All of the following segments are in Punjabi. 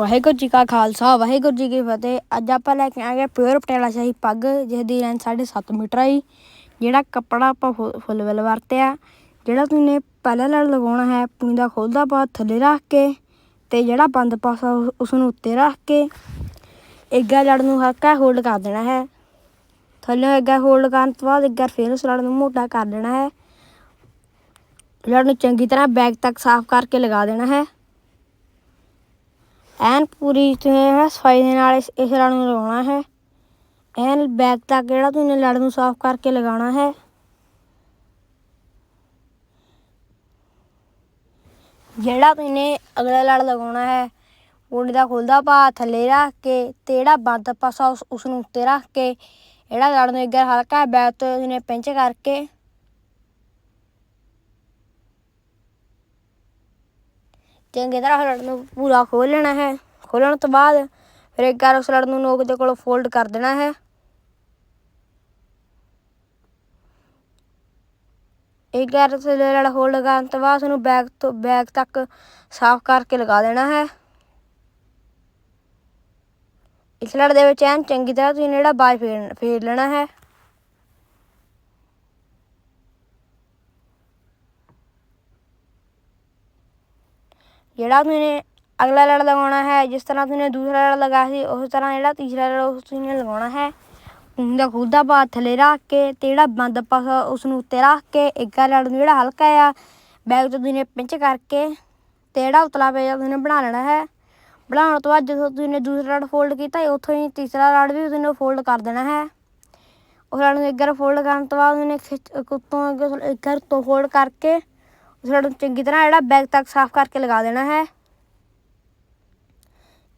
ਵਾਹਿਗੁਰੂ ਜੀ ਕਾ ਖਾਲਸਾ, ਵਾਹਿਗੁਰੂ ਜੀ ਕੀ ਫਤਿਹ। ਅੱਜ ਆਪਾਂ ਲੈ ਕੇ ਆ ਗਏ ਪਿਓਰ ਪਟਿਆਲਾ ਸ਼ਾਹੀ ਪੱਗ ਜਿਸ ਦੀ ਲੈਂਥ 7.5 ਮੀਟਰ ਆਈ ਜਿਹੜਾ ਕੱਪੜਾ ਆਪਾਂ ਫੁ- ਫੁੱਲ ਵੱਲ ਵਰਤਿਆ। ਜਿਹੜਾ ਤੁਸੀਂ ਪਹਿਲਾ ਲੜ ਲਗਾਉਣਾ ਹੈ, ਪੂਣੀ ਦਾ ਖੋਲਦਾ ਪਾ ਥੱਲੇ ਰੱਖ ਕੇ ਤੇ ਜਿਹੜਾ ਬੰਦ ਪਾਸਾ ਉਸ- ਨੂੰ ਉੱਤੇ ਰੱਖ ਕੇ ਇੱਗਾ ਲੜ ਨੂੰ ਹਲਕਾ ਹੋਲਡ ਕਰ ਦੇਣਾ ਹੈ। ਥੱਲੇ ਇੱਗਾ ਹੋਲਡ ਕਰਨ ਤੋਂ ਬਾਅਦ ਇੱਗਾ ਫੇਰ ਉਸ ਲੜ ਨੂੰ ਮੋਟਾ ਕਰ ਦੇਣਾ ਹੈ। ਲੜ ਨੂੰ ਚੰਗੀ ਤਰ੍ਹਾਂ ਬੈਗ ਤੱਕ ਸਾਫ਼ ਕਰਕੇ ਲਗਾ ਦੇਣਾ ਹੈ। ਐਨ ਪੂਰੀ ਤੁਸੀਂ ਸਫ਼ਾਈ ਦੇ ਨਾਲ ਇਸ ਇਸ ਲੜ ਨੂੰ ਲਗਾਉਣਾ ਹੈ। ਐਨ ਬੈਗ ਤੱਕ ਜਿਹੜਾ ਤੁਸੀਂ ਲੜ ਨੂੰ ਸਾਫ਼ ਕਰਕੇ ਲਗਾਉਣਾ ਹੈ। ਜਿਹੜਾ ਤੁਸੀਂ ਅਗਲਾ ਲੜ ਲਗਾਉਣਾ ਹੈ ਪੂਣੀ ਦਾ ਖੁੱਲਦਾ ਪਾ ਥੱਲੇ ਰੱਖ ਕੇ ਤੇ ਜਿਹੜਾ ਬੰਦ ਪਾਸਾ ਉਸ ਨੂੰ ਉੱਤੇ ਰੱਖ ਕੇ, ਜਿਹੜਾ ਲੜ ਨੂੰ ਇੱਕ ਹਲਕਾ ਬੈਗ ਤੋਂ ਤੁਸੀਂ ਪਿੰਚ ਕਰਕੇ ਚੰਗੀ ਤਰ੍ਹਾਂ ਲੜ ਨੂੰ ਪੂਰਾ ਖੋਲ ਲੈਣਾ ਹੈ। ਖੋਲਣ ਤੋਂ ਬਾਅਦ ਫਿਰ ਇੱਕ ਵਾਰ ਉਸ ਲੜ ਨੂੰ ਨੋਕ ਦੇ ਕੋਲ ਫੋਲਡ ਕਰ ਦੇਣਾ ਹੈ। ਇੱਕ ਵਾਰ ਉਸ ਲੜ ਹੋਲਡ ਕਰਨ ਤੋਂ ਬਾਅਦ ਉਹਨੂੰ ਬੈਕ ਤੋਂ ਬੈਕ ਤੱਕ ਸਾਫ਼ ਕਰਕੇ ਲਗਾ ਦੇਣਾ ਹੈ। ਇਸ ਲੜ ਦੇ ਵਿੱਚ ਐਨ ਚੰਗੀ ਤਰ੍ਹਾਂ ਤੁਸੀਂ ਜਿਹੜਾ ਬਾਜ ਫੇਰ ਫੇਰ ਲੈਣਾ ਹੈ। ਜਿਹੜਾ ਤੁਸੀਂ ਅਗਲਾ ਲੜ ਲਗਾਉਣਾ ਹੈ, ਜਿਸ ਤਰ੍ਹਾਂ ਤੁਸੀਂ ਦੂਸਰਾ ਲੜ ਲਗਾਇਆ ਸੀ, ਉਸ ਤਰ੍ਹਾਂ ਜਿਹੜਾ ਤੀਸਰਾ ਲੜ ਉਸ ਤੁਸੀਂ ਲਗਾਉਣਾ ਹੈ। ਉਹਦਾ ਖੁੱਲਦਾ ਪਾ ਥੱਲੇ ਰੱਖ ਕੇ ਤੇ ਜਿਹੜਾ ਬੰਦ ਪਾਸਾ ਉਸ ਨੂੰ ਉੱਤੇ ਰੱਖ ਕੇ ਇੱਕ ਲੜ ਨੂੰ ਜਿਹੜਾ ਹਲਕਾ ਆ, ਬੈਗ ਤੋਂ ਤੁਸੀਂ ਪਿੰਚ ਕਰਕੇ ਤੇ ਜਿਹੜਾ ਉਤਲਾ ਪੇਜ ਤੁਸੀਂ ਬਣਾ ਲੈਣਾ ਹੈ। ਬਣਾਉਣ ਤੋਂ ਬਾਅਦ ਜਦੋਂ ਤੁਸੀਂ ਦੂਸਰਾ ਲੜ ਫੋਲਡ ਕੀਤਾ ਉੱਥੋਂ ਹੀ ਤੀਸਰਾ ਲੜ ਵੀ ਤੁਸੀਂ ਫੋਲਡ ਕਰ ਦੇਣਾ ਹੈ। ਉਸ ਲੜ ਨੂੰ ਇੱਕ ਵਾਰ ਫੋਲਡ ਕਰਨ ਤੋਂ ਬਾਅਦ ਉਹਨੇ ਖਿੱਚ ਉੱਤੋਂ ਅੱਗੇ ਇੱਕ ਵਾਰ ਤੋਂ ਫੋਲਡ ਕਰਕੇ ਉਸ ਲੜ ਨੂੰ ਚੰਗੀ ਤਰ੍ਹਾਂ ਜਿਹੜਾ ਬੈਗ ਤੱਕ ਸਾਫ਼ ਕਰਕੇ ਲਗਾ ਦੇਣਾ ਹੈ।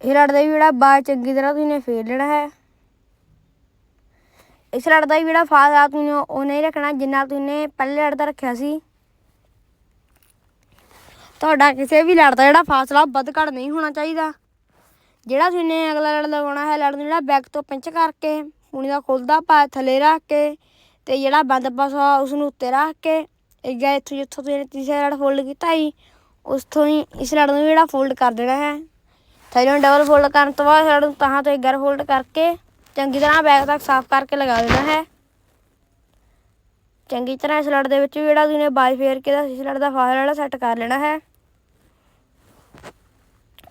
ਇਹ ਲੜ ਦਾ ਵੀ ਜਿਹੜਾ ਬਾਅਦ ਚੰਗੀ ਤਰ੍ਹਾਂ ਤੁਸੀਂ ਫੇਰ ਲੈਣਾ ਹੈ। ਇਸ ਲੜ ਦਾ ਵੀ ਜਿਹੜਾ ਫਾਸਲਾ ਤੁਸੀਂ ਉਹ ਨਹੀਂ ਰੱਖਣਾ ਜਿੰਨਾ ਤੁਸੀਂ ਪਹਿਲੇ ਲੜ ਦਾ ਰੱਖਿਆ ਸੀ। ਤੁਹਾਡਾ ਕਿਸੇ ਵੀ ਲੜ ਦਾ ਜਿਹੜਾ ਫਾਸਲਾ ਵੱਧ ਘੱਟ ਨਹੀਂ ਹੋਣਾ ਚਾਹੀਦਾ। ਜਿਹੜਾ ਤੁਸੀਂ ਅਗਲਾ ਲੜ ਲਗਾਉਣਾ ਹੈ ਲੜ ਨੂੰ ਜਿਹੜਾ ਬੈਕ ਤੋਂ ਪਿੰਚ ਕਰਕੇ ਪੂਣੀ ਦਾ ਖੁੱਲਦਾ ਪਾ, ਥੱਲੇ ਰੱਖ ਕੇ ਤੇ ਜਿਹੜਾ ਬੰਦ ਪਾਸਾ ਉਸ ਨੂੰ ਉੱਤੇ ਰੱਖ ਕੇ ਇੱਗਾ ਇੱਥੋਂ ਜਿੱਥੋਂ ਤੁਸੀਂ ਤੀਸਰਾ ਲੜ ਫੋਲਡ ਕੀਤਾ ਸੀ ਉਸ ਤੋਂ ਹੀ ਇਸ ਲੜ ਨੂੰ ਜਿਹੜਾ ਫੋਲਡ ਕਰ ਦੇਣਾ ਹੈ। ਥੱਲੇ ਡਬਲ ਫੋਲਡ ਕਰਨ ਤੋਂ ਬਾਅਦ ਲੜ ਨੂੰ ਤਾਂ ਤੋਂ ਇੱਕ ਗਰ ਫੋਲਡ ਕਰਕੇ ਚੰਗੀ ਤਰ੍ਹਾਂ ਬੈਗ ਤੱਕ ਸਾਫ਼ ਕਰਕੇ ਲਗਾ ਦੇਣਾ ਹੈ। ਚੰਗੀ ਤਰ੍ਹਾਂ ਇਸ ਲੜ ਦੇ ਵਿੱਚ ਵੀ ਜਿਹੜਾ ਤੁਸੀਂ ਬਾਜ ਫੇਰ ਕੇ ਦਾ, ਇਸ ਲੜ ਦਾ ਫਾਸਲਾ ਜਿਹੜਾ ਸੈੱਟ ਕਰ ਲੈਣਾ ਹੈ।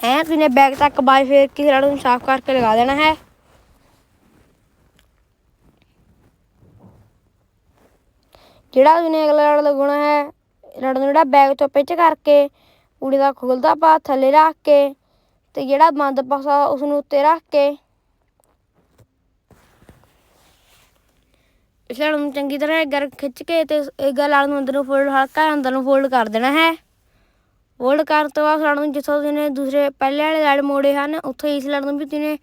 ਐਂ ਤੁਸੀਂ ਬੈਗ ਤੱਕ ਬਾਜ ਫੇਰ ਕੇ ਲੜ ਨੂੰ ਸਾਫ਼ ਕਰਕੇ ਲਗਾ ਦੇਣਾ ਹੈ। ਜਿਹੜਾ ਤੁਸੀਂ ਅਗਲਾ ਲੜ ਲਗਾਉਣਾ ਹੈ ਲੜ ਨੂੰ ਜਿਹੜਾ ਬੈਗ ਤੋਂ ਪਿੱਚ ਕਰਕੇ ਪੂੜੀ ਦਾ ਖੁੱਲਦਾ ਪਾ ਥੱਲੇ ਰੱਖ ਕੇ ਤੇ ਜਿਹੜਾ ਬੰਦ ਪਾਸਾ ਉਸ ਨੂੰ ਉੱਤੇ ਰੱਖ ਕੇ। ਇਸ ਲੜ ਨੂੰ ਚੰਗੀ ਤਰ੍ਹਾਂ ਗਰ ਖਿੱਚ ਕੇ ਤੇ ਇਹ ਗੱਲ ਲੜ ਨੂੰ ਅੰਦਰ ਨੂੰ ਫੋਲਡ ਹਲਕਾ ਅੰਦਰ ਨੂੰ ਫੋਲਡ ਕਰ ਦੇਣਾ ਹੈ। ਫੋਲਡ ਕਰਨ ਤੋਂ ਬਾਅਦ ਲੜ ਨੂੰ ਜਿੱਥੋਂ ਤੁਸੀਂ ਦੂਸਰੇ ਪਹਿਲੇ ਵਾਲੇ ਲੜ ਮੋੜੇ ਹਨ, ਉੱਥੋਂ ਇਸ ਲੜ ਨੂੰ ਵੀ ਤੁਸੀਂ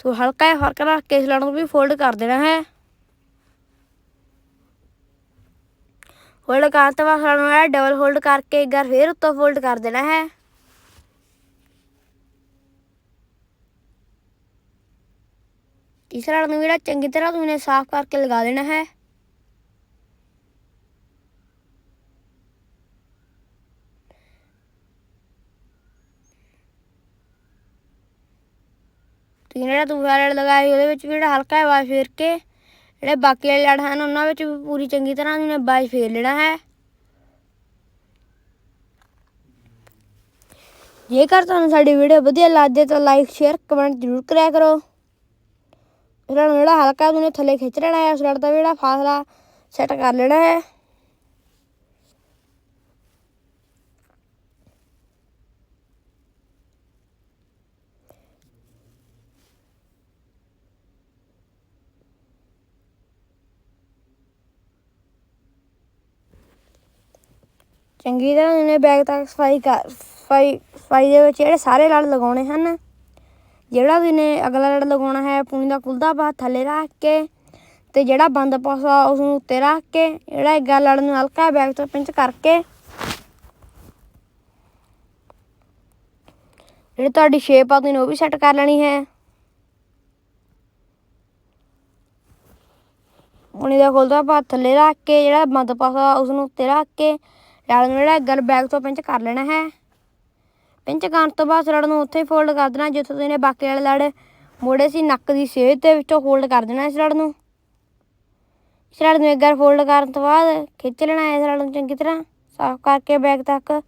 ਤੋ ਹਲਕਾ ਜਿਹਾ ਰੱਖ ਕੇ ਇਸ ਲੜ ਨੂੰ ਵੀ ਫੋਲਡ ਕਰ ਦੇਣਾ ਹੈ। ਹੋਲਡ ਕਰਨ ਤੋਂ ਬਾਅਦ ਸਾਨੂੰ ਇਹ ਡਬਲ ਹੋਲਡ ਕਰਕੇ ਇੱਕ ਵਾਰ ਫੇਰ ਉੱਤੋਂ ਫੋਲਡ ਕਰ ਦੇਣਾ ਹੈ। ਤੀਸਰਾ ਨੂੰ ਜਿਹੜਾ ਚੰਗੀ ਤਰ੍ਹਾਂ ਤੁਸੀਂ ਸਾਫ਼ ਕਰਕੇ ਲਗਾ ਦੇਣਾ ਹੈ। ਤੁਸੀਂ ਜਿਹੜਾ ਤੂੰ ਲੜ ਲਗਾਇਆ ਉਹਦੇ ਵਿੱਚ ਵੀ ਜਿਹੜਾ ਹਲਕਾ ਜਿਹਾ ਵਾਸ਼ ਫੇਰ ਕੇ। ਜਿਹੜੇ ਬਾਕੀ ਵਾਲੇ ਲੜ ਹਨ, ਉਹਨਾਂ ਵਿੱਚ ਵੀ ਪੂਰੀ ਚੰਗੀ ਤਰ੍ਹਾਂ ਉਹਨੇ ਬਾਜ ਫੇਰ ਲੈਣਾ ਹੈ। ਜੇਕਰ ਤੁਹਾਨੂੰ ਸਾਡੀ ਵੀਡੀਓ ਵਧੀਆ ਲੱਗਦੀ ਤਾਂ ਲਾਈਕ ਸ਼ੇਅਰ ਕਮੈਂਟ ਜ਼ਰੂਰ ਕਰਿਆ ਕਰੋ। ਇਹਨਾਂ ਨੂੰ ਜਿਹੜਾ ਹਲਕਾ ਉਹਨੇ ਥੱਲੇ ਖਿੱਚ ਲੈਣਾ ਹੈ, ਉਸ ਲੜ ਦਾ ਜਿਹੜਾ ਫਾਸਲਾ ਸੈੱਟ ਕਰ ਲੈਣਾ ਹੈ। ਚੰਗੀ ਤਰ੍ਹਾਂ ਇਹਨੇ ਬੈਗ ਤੱਕ ਸਫ਼ਾਈ ਕਰ, ਸਫ਼ਾਈ ਸਫ਼ਾਈ ਦੇ ਵਿੱਚ ਜਿਹੜੇ ਸਾਰੇ ਲੜ ਲਗਾਉਣੇ ਹਨ ਜਿਹੜਾ ਵੀ ਨੇ ਅਗਲਾ ਲੜ ਲਗਾਉਣਾ ਹੈ ਪੂਣੀ ਦਾ ਖੁੱਲਦਾ ਪਾ ਥੱਲੇ ਰੱਖ ਕੇ ਤੇ ਜਿਹੜਾ ਬੰਦ ਪਾਸਾ ਉਸ ਨੂੰ ਉੱਤੇ ਰੱਖ ਕੇ, ਜਿਹੜਾ ਇੱਕ ਲੜ ਨੂੰ ਹਲਕਾ ਬੈਗ ਤੋਂ ਪਿੰਚ ਕਰਕੇ ਜਿਹੜੀ ਤੁਹਾਡੀ ਸ਼ੇਪ ਆ ਤੁਸੀਂ ਉਹ ਵੀ ਸੈੱਟ ਕਰ ਲੈਣੀ ਹੈ। ਪੂਣੀ ਦਾ ਖੁੱਲਦਾ ਪਾ ਥੱਲੇ ਰੱਖ ਕੇ, ਜਿਹੜਾ ਬੰਦ ਪਾਸਾ ਉਸ ਨੂੰ ਉੱਤੇ ਰੱਖ ਕੇ ਲੜ ਨੂੰ ਜਿਹੜਾ ਗਲ ਬੈਗ ਤੋਂ ਪਿੰਚ ਕਰ ਲੈਣਾ ਹੈ। ਪਿੰਚ ਕਰਨ ਤੋਂ ਬਾਅਦ ਲੜ ਨੂੰ ਉੱਥੇ ਫੋਲਡ ਕਰ ਦੇਣਾ, ਜਿੱਥੋਂ ਤੁਸੀਂ ਨੇ ਬਾਕੀ ਵਾਲੇ ਲੜ ਮੋੜੇ ਸੀ, ਨੱਕ ਦੀ ਸੇਧ ਦੇ ਵਿੱਚੋਂ ਫੋਲਡ ਕਰ ਦੇਣਾ ਇਸ ਰੜ ਨੂੰ। ਇਸ ਰੜ ਨੂੰ ਇੱਕ ਵਾਰ ਫੋਲਡ ਕਰਨ ਤੋਂ ਬਾਅਦ ਖਿੱਚ ਲੈਣਾ ਇਸ ਰੜ ਨੂੰ ਚੰਗੀ ਤਰ੍ਹਾਂ, ਸਾਫ਼ ਕਰਕੇ ਬੈਕ ਤੱਕ।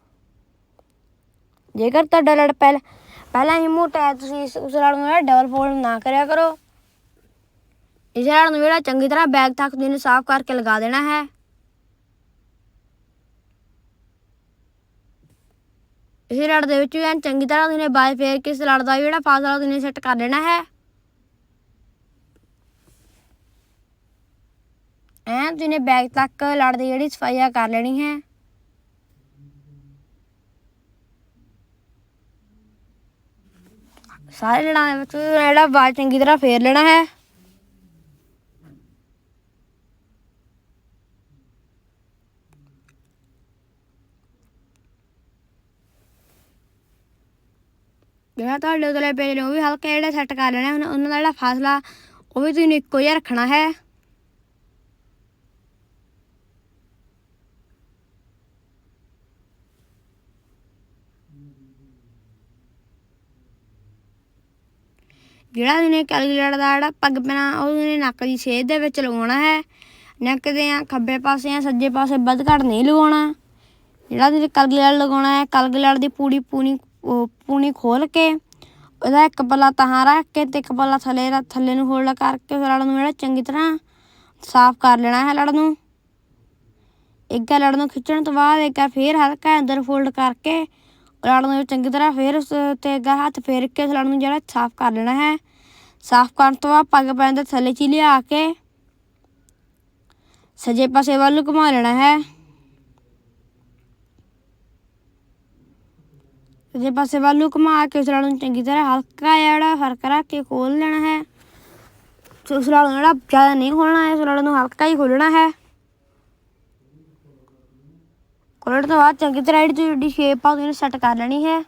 ਜੇਕਰ ਤੁਹਾਡਾ ਲੜ ਪਹਿਲ, ਪਹਿਲਾਂ ਹੀ ਮੋਟਾ ਹੈ ਤੁਸੀਂ ਇਸ- ਉਸ ਲੜ ਨੂੰ ਜਿਹੜਾ ਡਬਲ ਫੋਲਡ ਨਾ ਕਰਿਆ ਕਰੋ। ਇਸ ਲੜ ਨੂੰ ਜਿਹੜਾ ਚੰਗੀ ਤਰ੍ਹਾਂ ਬੈਗ ਤੱਕ ਤੁਸੀਂ ਸਾਫ਼ ਕਰਕੇ ਲਗਾ ਦੇਣਾ ਹੈ। ਇਸ ਲੜ ਦੇ ਵਿੱਚ ਵੀ ਐਨ ਚੰਗੀ ਤਰ੍ਹਾਂ ਤੁਸੀਂ ਨੇ ਬਾਈ ਫੇਰ ਕੇ ਇਸ ਲੜ ਦਾ ਜਿਹੜਾ ਫਾਸਲਾ ਤੁਸੀਂ ਨੇ ਸੈੱਟ ਕਰ ਲੈਣਾ ਹੈ। ਐਨ ਤੁਸੀਂ ਨੇ ਬੈਕ ਤੱਕ ਲੜ ਦੀ ਜਿਹੜੀ ਸਫਾਈਆ ਕਰ ਲੈਣੀ ਹੈ। ਸਾਰੇ ਲੜਾਂ ਵਿੱਚ ਜਿਹੜਾ ਬਾਲ ਚੰਗੀ ਤਰ੍ਹਾਂ ਫੇਰ ਲੈਣਾ ਹੈ। ਜਿਹੜਾ ਤੁਹਾਡੇ ਉਤਲੇ ਪੇਜ ਨੇ ਉਹ ਵੀ ਹਲਕਾ ਜਿਹੜਾ ਸੈੱਟ ਕਰ ਲੈਣਾ ਉਹਨਾਂ ਉਹਨਾਂ ਦਾ ਜਿਹੜਾ ਫਾਸਲਾ, ਉਹ ਵੀ ਤੁਸੀਂ ਇੱਕੋ ਜਿਹਾ ਰੱਖਣਾ ਹੈ? ਜਿਹੜਾ ਤੁਸੀਂ ਕੈਲਕੂਲੇਟਰ ਦਾ ਜਿਹੜਾ ਪੱਗ ਪੈਣਾ ਉਹ ਤੁਸੀਂ ਨੱਕ ਦੀ ਸੇਧ ਦੇ ਵਿੱਚ ਲਗਾਉਣਾ ਹੈ, ਨੱਕ ਦੇ ਆ ਖੱਬੇ ਪਾਸੇ ਆ, ਸੱਜੇ ਪਾਸੇ ਵੱਧ ਘੱਟ ਨਹੀਂ ਲਗਾਉਣਾ ਜਿਹੜਾ ਤੁਸੀਂ ਕੈਲਕੂਲੇਟਰ ਲਗਾਉਣਾ ਹੈ, ਕੈਲਕੂਲੇਟਰ ਦੀ ਪੂਰੀ ਪੂਣੀ ਉਹ ਪੂਣੀ ਖੋਲ ਕੇ, ਉਹਦਾ ਇੱਕ ਪੱਲਾ ਤਾਂ ਰੱਖ ਕੇ ਤੇ ਇੱਕ ਪੱਲਾ ਥੱਲੇ ਰ- ਥੱਲੇ ਨੂੰ ਹੋਲਡ ਕਰਕੇ ਉਸ ਲੜ ਨੂੰ ਜਿਹੜਾ ਚੰਗੀ ਤਰ੍ਹਾਂ ਸਾਫ਼ ਕਰ ਲੈਣਾ ਹੈ ਲੜ ਨੂੰ। ਇੱਕ ਲੜ ਨੂੰ ਖਿੱਚਣ ਤੋਂ ਬਾਅਦ, ਇੱਕ ਵਾਰ ਫੇਰ ਹਲਕਾ ਅੰਦਰ ਫੋਲਡ ਕਰਕੇ ਲੜ ਨੂੰ ਚੰਗੀ ਤਰ੍ਹਾਂ ਫੇਰ ਉਸ ਤੇ ਅੱਗਾ ਹੱਥ ਫੇਰ ਕੇ ਉਸ ਲੜ ਨੂੰ ਜਿਹੜਾ ਸਾਫ਼ ਕਰ ਲੈਣਾ ਹੈ। ਸਾਫ਼ ਕਰਨ ਤੋਂ ਬਾਅਦ ਪੱਗ ਪੈਣ ਦੇ ਥੱਲੇ ਚ ਹੀ ਲਿਆ ਕੇ ਸਜੇ ਪਾਸੇ ਵੱਲ ਨੂੰ ਘੁਮਾ ਲੈਣਾ ਹੈ। ਸੱਜੇ ਪਾਸੇ ਵੱਲ ਨੂੰ ਘੁਮਾ ਕੇ ਉਸ ਲੜ ਨੂੰ ਚੰਗੀ ਤਰ੍ਹਾਂ ਹਲਕਾ ਜਿਹਾ ਜਿਹੜਾ ਫ਼ਰਕ ਰੱਖ ਕੇ ਖੋਲ ਲੈਣਾ ਹੈ। ਉਸ ਲੜ ਨੂੰ ਜਿਹੜਾ ਜ਼ਿਆਦਾ ਨਹੀਂ ਖੋਲਣਾ ਹੈ, ਉਸ ਲੜ ਨੂੰ ਹਲਕਾ ਹੀ ਖੋਲਣਾ ਹੈ। ਖੋਲਣ ਤੋਂ ਬਾਅਦ ਚੰਗੀ ਤਰ੍ਹਾਂ ਜਿਹੜੀ ਸ਼ੇਪ ਆ, ਉਹਨੂੰ ਸੈੱਟ ਕਰ ਲੈਣੀ ਹੈ।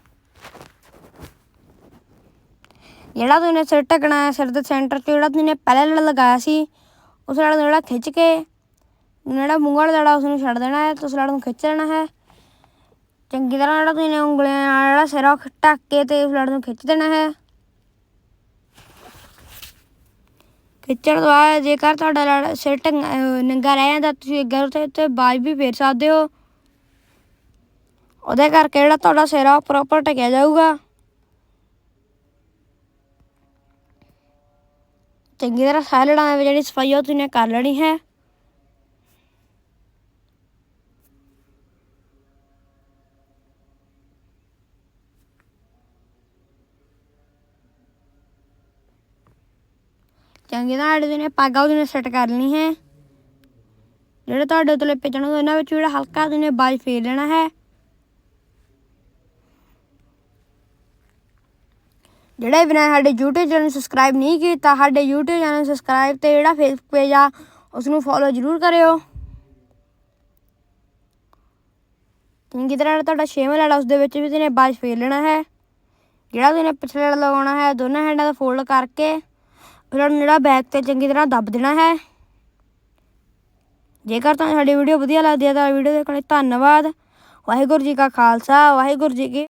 ਜਿਹੜਾ ਤੁਸੀਂ ਸਿਰ ਢਕਣਾ ਹੈ, ਸਿਰ ਦੇ ਸੈਂਟਰ 'ਚ ਜਿਹੜਾ ਤੁਸੀਂ ਪਹਿਲੇ ਲੜ ਲਗਾਇਆ ਸੀ, ਉਸ ਲੜ ਨੂੰ ਜਿਹੜਾ ਖਿੱਚ ਕੇ, ਜਿਹੜਾ ਮੂੰਹ ਵਾਲਾ ਲੜਾ ਉਸ ਨੂੰ ਛੱਡ ਦੇਣਾ ਹੈ ਤੇ ਉਸ ਲੜ ਨੂੰ ਖਿੱਚ ਲੈਣਾ ਹੈ। ਚੰਗੀ ਤਰ੍ਹਾਂ ਜਿਹੜਾ ਤੁਸੀਂ ਨੇ ਉਂਗਲੀਆਂ ਨਾਲ ਜਿਹੜਾ ਸਿਰ ਉਹ ਢੱਕ ਕੇ ਤੇ ਉਸ ਲੜ ਨੂੰ ਖਿੱਚ ਦੇਣਾ ਹੈ। ਖਿੱਚਣ ਤੋਂ ਬਾਅਦ ਜੇਕਰ ਤੁਹਾਡਾ ਲੜ ਸਿਰ ਢੰਗਾ ਨੰਗਾ ਰਹਿ ਜਾਂਦਾ, ਤੁਸੀਂ ਅੱਗੇ ਉੱਤੇ ਤੇ ਬਾਜ ਵੀ ਫੇਰ ਸਕਦੇ ਹੋ। ਉਹਦੇ ਕਰਕੇ ਜਿਹੜਾ ਤੁਹਾਡਾ ਸਿਰ ਆ ਉਹ ਪ੍ਰੋਪਰ ਢਕਿਆ ਜਾਊਗਾ। ਚੰਗੀ ਤਰ੍ਹਾਂ ਸਾਰੇ ਲੜਾਂ ਦੇ ਵਿੱਚ ਜਿਹੜੀ ਸਫ਼ਾਈ ਉਹ ਤੁਸੀਂ ਨੇ ਕਰ ਲੈਣੀ ਹੈ। ਚੰਗੀ ਤਰ੍ਹਾਂ ਸਾਡੇ ਨੇ ਪੱਗ ਆ ਨੇ ਸੈੱਟ ਕਰ ਲੈਣੀ ਹੈ। ਜਿਹੜੇ ਤੁਹਾਡੇ ਉਤਲੇ ਪਿੱਛਣ ਉਹਨਾਂ ਵਿੱਚ ਜਿਹੜਾ ਹਲਕਾ ਉਹਨੇ ਬਾਜ ਫੇਰ ਲੈਣਾ ਹੈ। ਜਿਹੜੇ ਬਿਨਾਂ ਸਾਡੇ YouTube ਚੈਨਲ ਸਬਸਕ੍ਰਾਈਬ ਨਹੀਂ ਕੀਤਾ, ਸਾਡੇ YouTube ਚੈਨਲ ਸਬਸਕ੍ਰਾਈਬ ਤੇ ਜਿਹੜਾ Facebook ਪੇਜ ਆ ਉਸ ਨੂੰ ਫੋਲੋ ਜ਼ਰੂਰ ਕਰਿਓ। ਚੰਗੀ ਤਰ੍ਹਾਂ ਜਿਹੜਾ ਤੁਹਾਡਾ ਛੇਵਾਂ ਲੜਾ ਉਸ ਦੇ ਵਿੱਚ ਵੀ ਤੁਸੀਂ ਬਾਜ ਫੇਰ ਲੈਣਾ ਹੈ। ਜਿਹੜਾ ਤੁਸੀਂ ਪਿਛਲੇ ਲੜਾ ਲਗਾਉਣਾ ਹੈ, ਦੋਨਾਂ ਹੈਂਡਾਂ ਦਾ ਫੋਲਡ ਕਰਕੇ। ਫਿਰ ਉਹਨੂੰ ਜਿਹੜਾ ਬੈਕ ਤੇ ਚੰਗੀ ਤਰ੍ਹਾਂ ਦੱਬ ਦੇਣਾ ਹੈ। ਜੇਕਰ ਤੁਹਾਨੂੰ ਸਾਡੀ ਵੀਡੀਓ ਵਧੀਆ ਲੱਗਦੀ ਹੈ ਤਾਂ ਵੀਡੀਓ ਦੇਖਣ ਲਈ ਧੰਨਵਾਦ। ਵਾਹਿਗੁਰੂ ਜੀ ਕਾ ਖਾਲਸਾ, ਵਾਹਿਗੁਰੂ ਜੀ ਕੀ